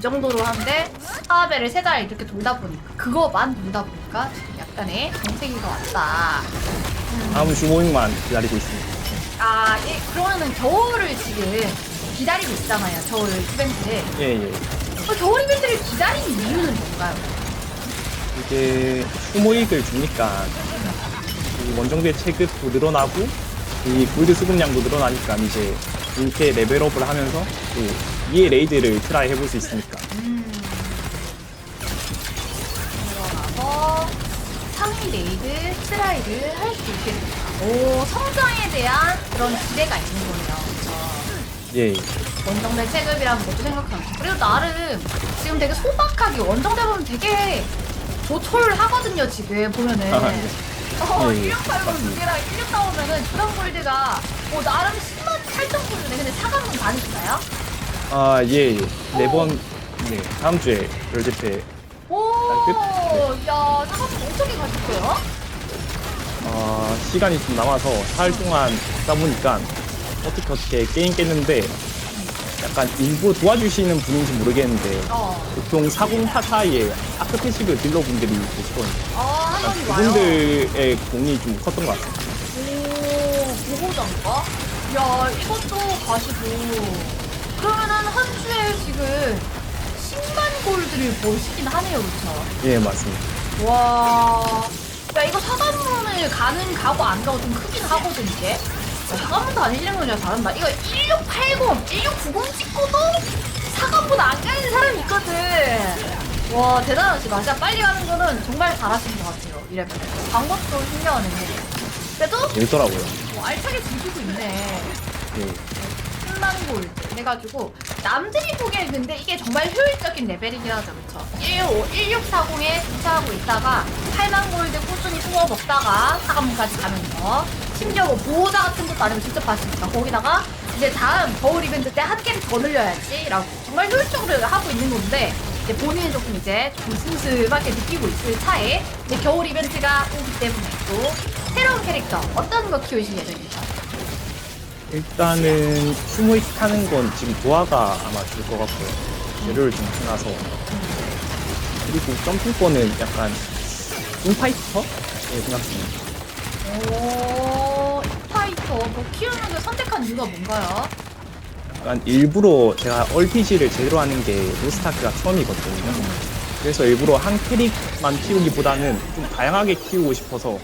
이 정도로 하는데 하베를 세 달 이렇게 돌다 보니까 그거만 돌다 보니까 지금 약간의 정체기가 왔다. 다음 주모임만 기다리고 있습니다. 아, 예, 그러면은 겨울을 지금 기다리고 있잖아요. 겨울 이벤트를. 예, 예. 어, 겨울 이벤트를 기다리는 이유는 뭔가요? 이게 수모익을 주니까 이 원정대 체급도 늘어나고 이 골드 수급량도 늘어나니까 이제 이렇게 레벨업을 하면서 또 이의 레이드를 트라이 해볼 수 있으니까 음. 들어가서 상위 레이드 트라이를 할 수 있게 됩니다. 오, 성장에 대한 그런 기대가 있는 거네요. 그쵸? 예, 원정대 체급이라는 것도 생각하면서 그리고 나름 지금 되게 소박하게 원정대 보면 되게 조촐하거든요 지금 보면은 아, 네. 어, 예, 예, 1680 맞습니다. 무게랑 16 나오면은 주당 골드가 뭐 나름 10만 8천 골드네 근데 사강은 다니시나요? 아, 예, 예. 네 번 네, 다음 주에 때 오, 끝? 야 사강은 어떻게 가셨어요? 어, 시간이 좀 남아서 사흘 동안 하다 보니까 어떻게 어떻게 게임 깼는데 약간 일부 도와주시는 분인지 모르겠는데 어, 보통 4044에 아크테시그 딜러분들이 계시거든요. 어, 한 와요. 그분들의 공이 좀 컸던 것 같아요. 오, 보호자인가? 야, 이것도 가시고. 그러면은 한 주에 지금 10만 골드를 버시긴 하네요, 그쵸? 예, 맞습니다. 와. 야, 이거 사관문을 가는 가고 안 가고 좀 크긴 하거든, 이게. 야, 사관문 다니시는 거냐, 다른다. 이거 1680, 1690 찍고도 사관문 안 가는 사람이 있거든. 와, 대단하시다. 진짜 빨리 가는 거는 정말 잘하시는 것 같아요, 이래면. 방법도 신경하는 게. 그래도 재밌더라고요. 뭐 알차게 즐기고 있네. 예. 10만 골드 해가지고 남들이 보기엔 근데 이게 정말 효율적인 레벨이긴 하죠. 그쵸 1640에 주차하고 있다가 8만 골드 꾸준히 숨어 먹다가 사관문까지 가면서 심지어 뭐 보호자 같은 것도 아니고 직접 봤으니까 거기다가 이제 다음 겨울 이벤트 때 한 개를 더 늘려야지 라고 정말 효율적으로 하고 있는 건데 이제 본인은 조금 이제 좀 슴슴하게 느끼고 있을 차에 이제 겨울 이벤트가 오기 때문에 또 새로운 캐릭터 어떤 거 키우실 예정입니까? 일단은 스모익 타는 건 지금 도화가 아마 줄 것 같고요. 재료를 좀 해놔서. 그리고 점핑권은 약간 인파이터? 예, 생각 중입니다. 오, 파이터 뭐 키우는 걸 선택한 이유가 뭔가요? 약간 일부러 제가 얼티지를 제대로 하는 게 로스타크가 처음이거든요. 그래서 일부러 한 캐릭만 키우기보다는 좀 다양하게 키우고 싶어서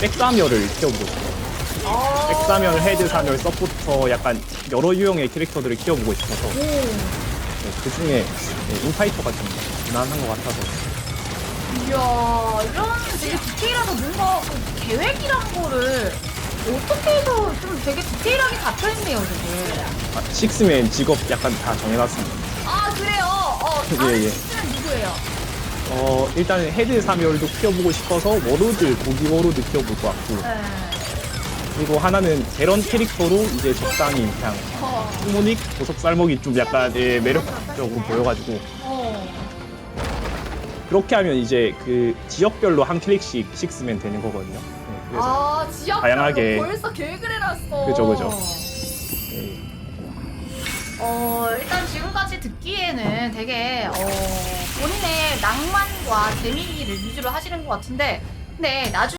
백사멸을 키워보고 싶어요. 아, 백 사멸, 헤드 사멸, 서포터 약간 여러 유형의 캐릭터들을 키워보고 싶어서 오, 그 중에 인파이터가 좀 무난한 것 같아서 이야, 이런 되게 디테일하다 뭔가 그 계획이란 거를 어떻게 해서 좀 되게 디테일하게 잡혀있네요, 되게. 아, 식스맨 직업 약간 다 정해놨습니다. 아, 그래요? 어, 다른 예, 예. 시스는 누구예요? 어 일단은 헤드 사멸도 키워보고 싶어서 워로드 고기 워로드 키워볼 것 같고 네. 그리고 하나는 제런 캐릭터로 이제 적당히 그냥 어, 후모닉 보석 쌀먹이 좀 약간 예, 매력적으로 보여가지고 어. 그렇게 하면 이제 그 지역별로 한 캐릭씩 식스맨 되는 거거든요. 네, 그래서 아, 지역 다양하게. 벌써 계획을 해놨어. 그죠, 그죠. 예, 어, 일단 지금까지 듣기에는 되게, 어, 본인의 낭만과 재미를 위주로 하시는 것 같은데, 근데 나중에